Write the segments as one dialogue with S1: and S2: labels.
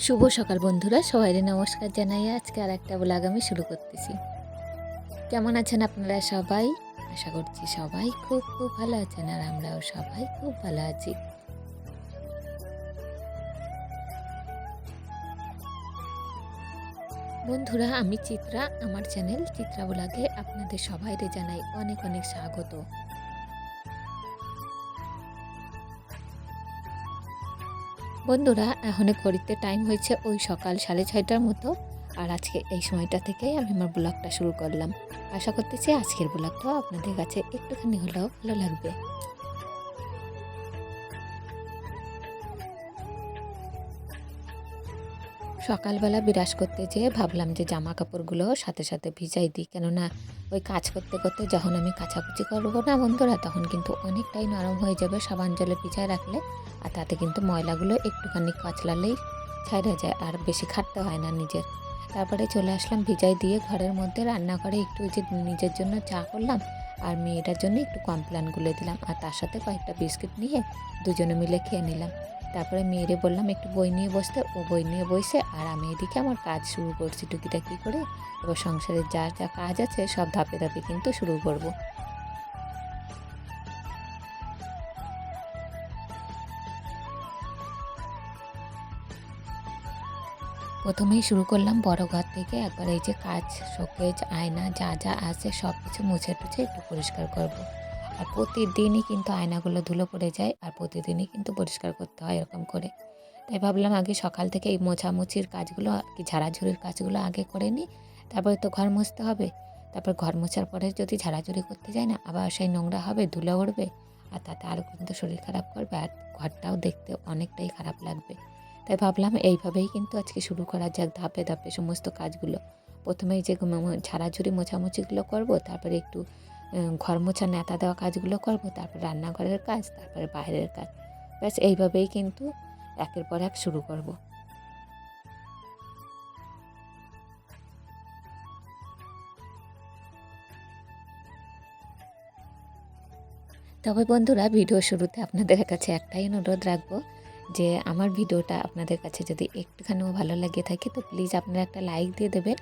S1: শুভ সকাল বন্ধুরা সবাই নমস্কার জানাই। আজকে আর একটা ব্লগ আমি শুরু করতেছি। কেমন আছেন আপনারা সবাই? আশা করছি সবাই খুব খুব ভালো আছেন আর আমরাও সবাই খুব ভালো আছি। বন্ধুরা, আমি চিত্রা, আমার চ্যানেল চিত্রা ব্লগে আপনাদের সবাইকে জানাই অনেক অনেক স্বাগত। বন্ধুরা, এখন ঘড়িতে টাইম হয়েছে ওই সকাল সাড়ে ছয়টার মতো। আর আজকে এই সময়টা থেকেই আমি আমার ব্লগটা শুরু করলাম। আশা করতেছি আজকের ব্লগটাও আপনাদের কাছে একটুখানি হলেও ভালো লাগবে। সকালবেলা বিরাজ করতে যেয়ে ভাবলাম যে জামা কাপড়গুলো সাথে সাথে ভিজাই দিই। কেননা ওই কাজ করতে করতে যখন আমি কাচাকুচি করব না বন্ধুরা, তখন কিন্তু অনেকটাই নরম হয়ে যাবে সাবান জলে ভিজায় রাখলে। আর তাতে কিন্তু ময়লাগুলো একটুখানি কাচলালেই ছাইড়া যায় আর বেশি খাটতে হয় না নিজের। তারপরে চলে আসলাম ভিজাই দিয়ে ঘরের মধ্যে রান্নাঘরে একটু যে নিজের জন্য চা করলাম আর মেয়েটার জন্য একটু কমপ্লান গুলে দিলাম। আর তার সাথে কয়েকটা বিস্কিট নিয়ে দুজনে মিলে খেয়ে নিলাম। তারপরে মেয়েরে বললাম, একটু বই নিয়ে বসতে ও বই নিয়ে বসে, আর আমি এদিকে আমার কাজ শুরু করছি টুকিটা টুকিটাকি করে এবার সংসারের যা যা কাজ আছে সব ধাপে ধাপে কিন্তু শুরু করব। প্রথমেই শুরু করলাম বড় ঘর থেকে একবার এই যে কাজ, শোকেজ, আয়না, যা যা আছে সব কিছু মুছে টুছে একটু পরিষ্কার করব। আর প্রতিদিনই কিন্তু আয়নাগুলো ধুলো পড়ে যায় আর প্রতিদিনই কিন্তু পরিষ্কার করতে হয় এরকম করে। তাই ভাবলাম আগে সকাল থেকে এই মোছামুছির কাজগুলো, আর কি ঝাড়াঝুড়ির কাজগুলো আগে করে নিই। তারপরে তো ঘর মুছতে হবে। তারপর ঘর মোছার পরে যদি ঝাড়াঝুড়ি করতে যাই না, আবার সেই নোংরা হবে, ধুলো উঠবে আর তাতে আরও কিন্তু শরীর খারাপ করবে আর ঘরটাও দেখতে অনেকটাই খারাপ লাগবে। তাই ভাবলাম এইভাবেই কিন্তু আজকে শুরু করা যাক ধাপে ধাপে সমস্ত কাজগুলো। প্রথমেই যে ঝাড়াঝুড়ি মোছামুছিগুলো করব, তারপরে একটু ঘর মোছা নেতা দেওয়া কাজগুলো করব, তারপর রান্নাঘরের কাজ, তারপরে বাইরের কাজ। ব্যাস, এইভাবেই কিন্তু একের পর এক শুরু করব। তবে বন্ধুরা, ভিডিও শুরুতে আপনাদের কাছে একটাই অনুরোধ রাখব যে, আমার ভিডিওটা আপনাদের কাছে যদি একটুখানিও ভালো লাগে থাকে, তো প্লিজ আপনারা একটা লাইক দিয়ে দেবেন।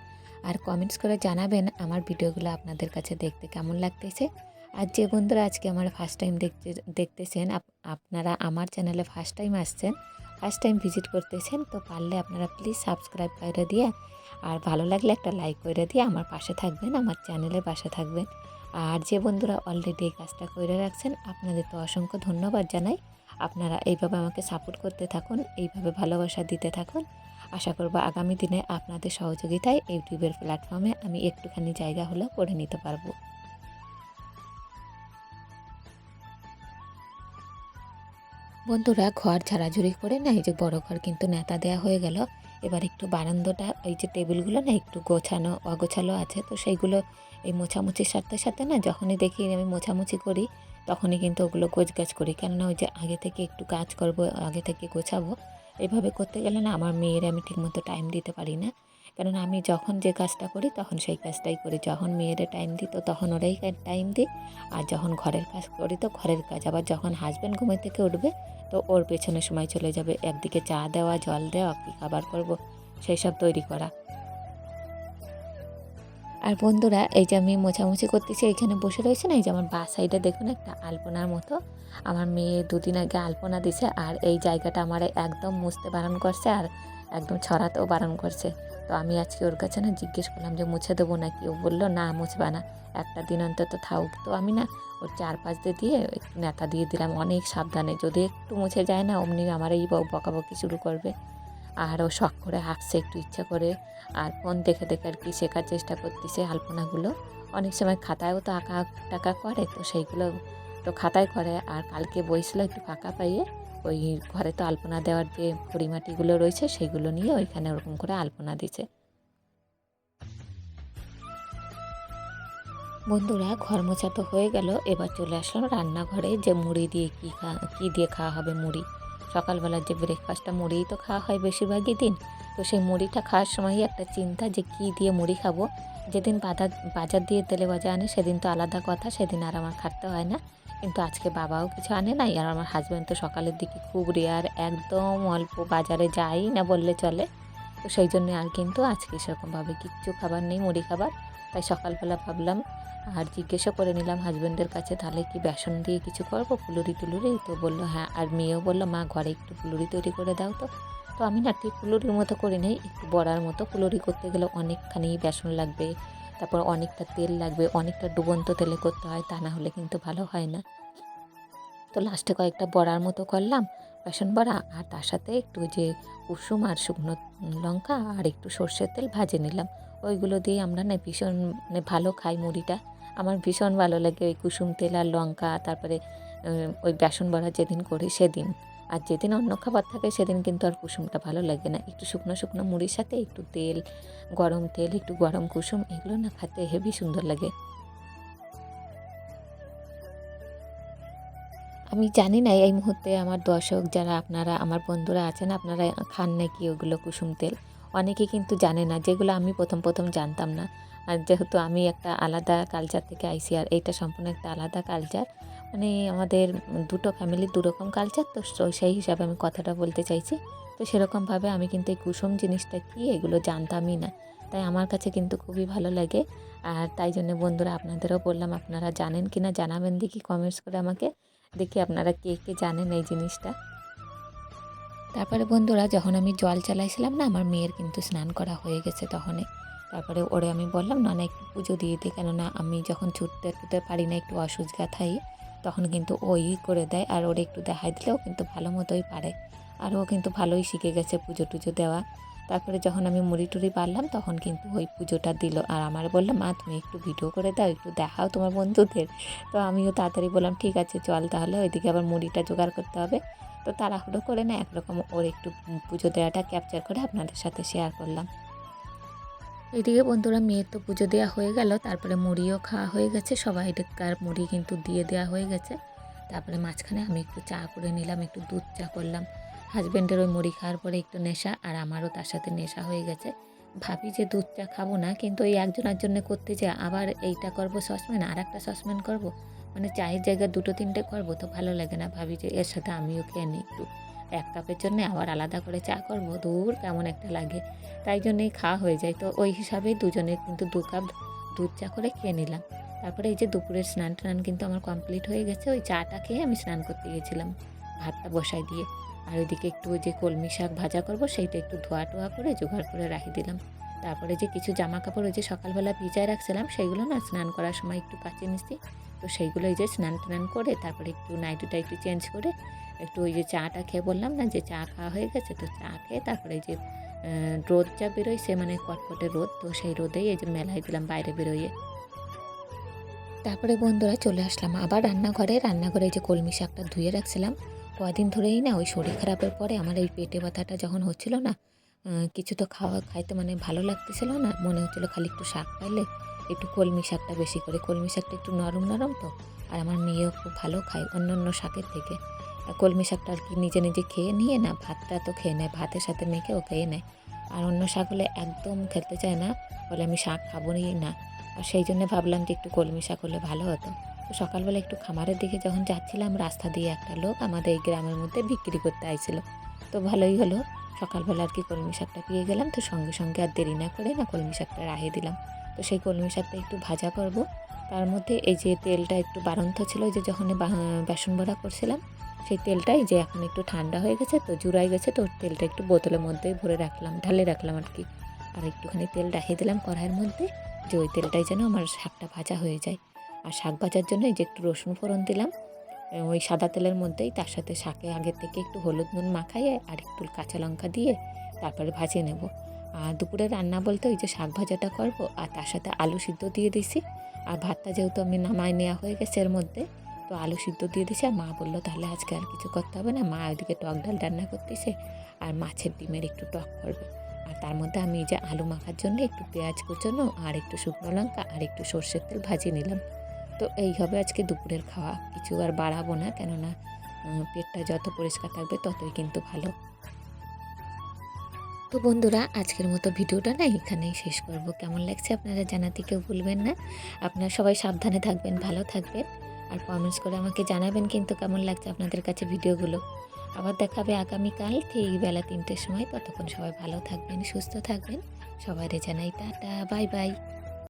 S1: আর কমেন্টস করে জানাবেন আমার ভিডিওগুলো আপনাদের কাছে দেখতে কেমন লাগতেছে। আর যে বন্ধুরা আজকে আমার ফার্স্ট টাইম দেখতে, দেখতেছেন আপনারা আমার চ্যানেলে ফার্স্ট টাইম আসছেন ফার্স্ট টাইম ভিজিট করতেছেন, তো পারলে আপনারা প্লিজ সাবস্ক্রাইব করে দিয়ে আর ভালো লাগলে একটা লাইক করে দিয়ে আমার পাশে থাকবেন, আমার চ্যানেলের পাশে থাকবেন। আর যে বন্ধুরা অলরেডি এই কাজটা করে রাখছেন, আপনাদের তো অসংখ্য ধন্যবাদ জানাই। আপনারা এইভাবে আমাকে সাপোর্ট করতে থাকুন, এইভাবে ভালোবাসা দিতে থাকুন। আশা করব আগামী দিনে আপনাদের সহযোগিতায় ইউটিউবের প্ল্যাটফর্মে আমি একটুখানি জায়গা হলেও করে নিতে পারব। বন্ধুরা, ঘর ঝাড়াঝুড়ি করে না, এই যে বড় ঘর কিন্তু নেতা দেয়া হয়ে গেল। এবার একটু বারান্দাটা, এই যে টেবিলগুলো না, একটু গোছানো, অগোছালো আছে। তো সেইগুলো এই মোছামুছির সাথে সাথে না, যখনই দেখি আমি মোছামুছি করি, তখনই কিন্তু ওগুলো গোছ গাছ করি। কেননা ওই যে আগে থেকে একটু কাজ করব, আগে থেকে গোছাবো এভাবে করতে গেলে না আমার মেয়ের আমি ঠিকমতো টাইম দিতে পারি না। কারণ আমি যখন যে কাজটা করি তখন সেই কাজটাই করি। যখন মেয়েরে টাইম দিই তো তখন ওরাই টাইম দিই আর যখন ঘরের কাজ করি তো ঘরের কাজ। আবার যখন হাজব্যান্ড ঘুমের থেকে উঠবে তো ওর পেছনে সময় চলে যাবে। একদিকে চা দেওয়া, জল দেওয়া, কী খাবার করব সেই সব তৈরি করা। আর বন্ধুরা, এই যে আমি মোছামুছি করতেছি এইখানে বসে রয়েছে না, এই যে আমার বা সাইডে দেখুন একটা আলপনার মতো। আমার মেয়ে দুদিন আগে আলপনা দিছে আর এই জায়গাটা আমার একদম মুছতে বারণ করছে আর একদম ছড়াতেও বারণ করছে। তো আমি আজকে ওর কাছে না জিজ্ঞেস করলাম যে, মুছে দেবো নাকি? ও বলল, না, মুছবা না। একটা দিন অন্তত থাকুক তো আমি না ওর চারপাশ দিয়ে দিয়ে একটু নেতা দিয়ে দিলাম। অনেক সাবধানে, যদি একটু মুছে যায় না, অমনি আমার এই বকাবকি শুরু করবে। আর ও শখ করে হাঁটছে একটু ইচ্ছা করে। আর ফোন দেখে দেখে আর কি শেখার চেষ্টা করতেছে আলপনাগুলো। অনেক সময় খাতায়ও তো আঁকা টাকা করে, তো সেইগুলো তো খাতায় করে। আর কালকে বইছিল একটু ফাঁকা পাইয়ে, ওই ঘরে তো আলপনা দেওয়ার যে পরিমাটিগুলো রয়েছে, সেগুলো নিয়ে ওইখানে ওরকম করে আলপনা দিছে। বন্ধুরা, ঘর মোছা তো হয়ে গেল। এবার চলে আসলাম রান্নাঘরে যে মুড়ি দিয়ে কী খা, কী দিয়ে খাওয়া হবে মুড়ি। সকালবেলার যে ব্রেকফাস্টটা মুড়িই তো খাওয়া হয় বেশিরভাগই দিন, তো সেই মুড়িটা খাওয়ার সময়ই একটা চিন্তা যে কী দিয়ে মুড়ি খাব। যেদিন বাজার বাজার দিয়ে তেলে ভাজা আনে, সেদিন তো আলাদা কথা, সেদিন আর আমার খাটতে হয় না। কিন্তু আজকে বাবাও কিছু আনে নাই, আর আমার হাজব্যান্ড তো সকালের দিকে খুব রেয়ার একদম অল্প বাজারে যাই না বললে চলে। তো সেই জন্য আর কিন্তু আজকে সেরকমভাবে কিচ্ছু খাবার নেই, মুড়ি খাবার। তাই সকালবেলা ভাবলাম আর জিজ্ঞাসা করে নিলাম হাজব্যান্ডের কাছে তাহলে কি বেসন দিয়ে কিছু করব? ফুলুরি টুলুরি? তো বলল হ্যাঁ। আর মেয়েও বলল, মা, ঘরে একটু ফুলুরি তৈরি করে দাও তো। তো আমি না ঠিক ফুলুরির মতো করে নেই, একটু বড়ার মতো ফুলুরি করতে গেলে অনেকখানি বেসন লাগবে, তারপর অনেকটা তেল লাগবে, অনেকটা ডুবন্ত তেলে করতে হয়, তা না হলে কিন্তু ভালো হয় না। তো লাস্টে কয়েকটা বড়ার মতো করলাম, বেসন বড়া, আর তার সাথে একটু যে কুসুম আর শুকনো লঙ্কা আর একটু সর্ষের তেল ভাজে নিলাম। ওইগুলো দিয়ে আমরা না ভীষণ মানে ভালো খাই মুড়িটা। আমার ভীষণ ভালো লাগে ওই কুসুম তেল আর লঙ্কা, তারপরে ওই বেসন বড়া যেদিন করি সেদিন। আর যেদিন অন্য খাবার থাকে সেদিন কিন্তু আর কুসুমটা ভালো লাগে না। একটু শুকনো শুকনো মুড়ির সাথে একটু তেল, গরম তেল, একটু গরম কুসুম, এগুলো না খেতে হেভি সুন্দর লাগে। আমি জানি না এই মুহূর্তে আমার দর্শক যারা, আপনারা, আমার বন্ধুরা আছেন, আপনারা খান নাকি ওগুলো কুসুম তেল? অনেকে কিন্তু জানে না, যেগুলো আমি প্রথম প্রথম জানতাম না। আর যেহেতু আমি একটা আলাদা কালচার থেকে আইসি আর এইটা সম্পূর্ণ একটা আলাদা কালচার মানে আমাদের দুটো ফ্যামিলির দুরকম কালচার তো সেই হিসাবে আমি কথাটা বলতে চাইছি। তো সেরকমভাবে আমি কিন্তু এই কুসুম জিনিসটা কী এগুলো জানতামই না। তাই আমার কাছে কিন্তু খুবই ভালো লাগে। আর তাই জন্য বন্ধুরা আপনাদেরও বললাম, আপনারা জানেন কি না জানাবেন দেখি কমেন্টস করে আমাকে। দেখি আপনারা কে কে জানেন এই জিনিসটা। তারপরে বন্ধুরা যখন আমি জল চালাইছিলাম না, আমার মেয়ের কিন্তু স্নান করা হয়ে গেছে তখনই তারপরে ওরে আমি বললাম, না না, একটু পুজো দিয়ে দিই কেননা আমি যখন ছুটতে টুটতে পারি না, একটু অসুস্থ থাই তখন কিন্তু ওই করে দেয়। আর ওরে একটু দেখাই দিলেও কিন্তু ভালো মতোই পারে। আর ও কিন্তু ভালোই শিখে গেছে পুজো টুজো দেওয়া। তারপরে যখন আমি মুড়ি টুড়ি পারলাম, তখন কিন্তু ওই পুজোটা দিল। আর আমার বললাম মা, তুমি একটু ভিডিও করে দাও, একটু দেখাও তোমার বন্ধুদের। তো আমিও তাড়াতাড়ি বললাম, ঠিক আছে, চল তাহলে ওইদিকে আবার মুড়িটা জোগাড় করতে হবে। তো তাড়াহুড়ো করে না, একরকম ওর একটু পুজো দেওয়াটা ক্যাপচার করে আপনাদের সাথে শেয়ার করলাম। এদিকে বন্ধুরা মেয়ের তো পুজো দেওয়া হয়ে গেল, তারপরে মুড়িও খাওয়া হয়ে গেছে, সবাই কার মুড়ি কিন্তু দিয়ে দেওয়া হয়ে গেছে। তারপরে মাঝখানে আমি একটু চা করে নিলাম, একটু দুধ চা করলাম। হাজব্যান্ডের ওই মুড়ি খাওয়ার পরে একটু নেশা, আর আমারও তার সাথে নেশা হয়ে গেছে। ভাবি যে দুধ চা খাব না, কিন্তু এই একজনের জন্য করতে যে আবার এইটা করব সসম্যান আর একটা সসম্যান করব? মানে চায়ের জায়গায় দুটো তিনটে করব তো ভালো লাগে না। ভাবি যে এর সাথে আমিও খেয়ে নিই একটু। এক কাপের জন্য আবার আলাদা করে চা করব, দূর কেমন একটা লাগে। তাই জন্যই খাওয়া হয়ে যায়। তো ওই হিসাবেই দুজনে কিন্তু দু কাপ দুধ চা করে খেয়ে নিলাম। তারপরে এই যে দুপুরের স্নান টান কিন্তু আমার কমপ্লিট হয়ে গেছে। ওই চাটা খেয়ে আমি স্নান করতে গিয়েছিলাম ভাতটা বসাই দিয়ে। আর ওইদিকে একটু ওই যে কলমি শাক ভাজা করব, সেইটা একটু ধোয়া টোয়া করে জোগাড় করে রাখি দিলাম। তারপরে যে কিছু জামা কাপড় ওই যে সকালবেলা ভিজায় রাখছিলাম, সেইগুলো না স্নান করার সময় একটু কাচে নিচ্ছি তো সেইগুলো এই যে স্নান টান করে তারপরে একটু নাইটিটা একটু চেঞ্জ করে একটু ওই যে চাটা খেয়ে বললাম না যে চা খাওয়া হয়ে গেছে, তো চা খেয়ে তারপরে যে রোদ যা বেরোয় সে মানে কটকটে রোদ, তো সেই রোদেই এই যে মেলায় দিলাম বাইরে বেরোয়ে। তারপরে বন্ধুরা চলে আসলাম আবার রান্নাঘরে রান্নাঘরে যে কলমি শাকটা ধুয়ে রাখছিলাম। কদিন ধরেই না ওই শরীর খারাপের পরে আমার এই পেটে ব্যথাটা যখন হচ্ছিল না কিছু তো খাওয়া খাইতে মানে ভালো লাগতেছিল না। মনে হচ্ছিল খালি একটু শাক পাইলে একটু কলমি শাকটা বেশি করে। কলমি শাকটা একটু নরম নরম তো। আর আমার মেয়েও খুব ভালো খায় অন্য অন্য শাকের থেকে। কলমি শাকটা আর কি নিজে নিজে খেয়ে নিয়ে না, ভাতটা তো খেয়ে নেয়, ভাতের সাথে মেখে ও খেয়ে নেয়। আর অন্য শাক হলে একদম খেতে চায় না, বলে আমি শাক খাব না। আর সেই জন্য ভাবলাম যে একটু কলমি শাক হলে ভালো হতো। তো সকালবেলা একটু খামারের দিকে যখন যাচ্ছিলাম, রাস্তা দিয়ে একটা লোক আমাদের এই গ্রামের মধ্যে বিক্রি করতে আইছিল। তো ভালোই হলো। সকালবেলা আর কি কলমি শাকটা পেয়ে গেলাম, তো সঙ্গে সঙ্গে আর দেরি না করে না কলমি শাকটা রাখিয়ে দিলাম। তো সেই কলমি শাকটা একটু ভাজা করব। তার মধ্যে এই যে তেলটা একটু বাড়ন্ত ছিল যে যখন বেসন বড়া করছিলাম, সেই তেলটাই যে এখন একটু ঠান্ডা হয়ে গেছে, তো জুড়াই গেছে, তো তেলটা একটু বোতলের মধ্যেই ভরে রাখলাম, ঢালে রাখলাম আর কি। আর একটুখানি তেল রাখিয়ে দিলাম কড়াইয়ের মধ্যে, যে ওই তেলটাই যেন আমার শাকটা ভাজা হয়ে যায়। আর শাক ভাজার জন্য এই যে একটু রসুন ফোড়ন দিলাম ওই সাদা তেলের মধ্যেই তার সাথে শাকে আগের থেকে একটু হলুদ নুন মাখাইয়ে আর একটু কাঁচা লঙ্কা দিয়ে তারপরে ভাজিয়ে নেব। আর দুপুরে রান্না বলতে ওই যে শাক ভাজাটা করব আর তার সাথে আলু সিদ্ধ দিয়ে দিছি। আর ভাতটা যেহেতু আমি নামায় নেওয়া হয়ে গেছে এর মধ্যে, তো আলু সিদ্ধ দিয়ে দিছি। আর মা বলল, তাহলে আজকে আর কিছু করতে হবে না। মা ওইদিকে টক ডাল রান্না করতেছে আর মাছের ডিমের একটু টক করবে। আর তার মধ্যে আমি এই যে আলু মাখার জন্য একটু পেঁয়াজ কুচানো আর একটু শুকনো লঙ্কা আর একটু সর্ষের তেল ভাজিয়ে নিলাম। তো এই হবে আজকে দুপুরের খাওয়া। কিছু আর বাড়াবো না, কেননা পেটটা যত পরিষ্কার থাকবে ততই কিন্তু ভালো। তো বন্ধুরা, আজকের মতো ভিডিওটা না এখানেই শেষ করব। কেমন লাগছে আপনারা জানাতে কেউ ভুলবেন না। আপনারা সবাই সাবধানে থাকবেন, ভালো থাকবেন। আর কমেন্টস করে আমাকে জানাবেন কিন্তু কেমন লাগছে আপনাদের কাছে ভিডিওগুলো। আবার দেখাবে আগামীকাল ঠিক বেলা তিনটের সময়। ততক্ষণ সবাই ভালো থাকবেন, সুস্থ থাকবেন। সবাইরে জানাই টাটা, বাই বাই।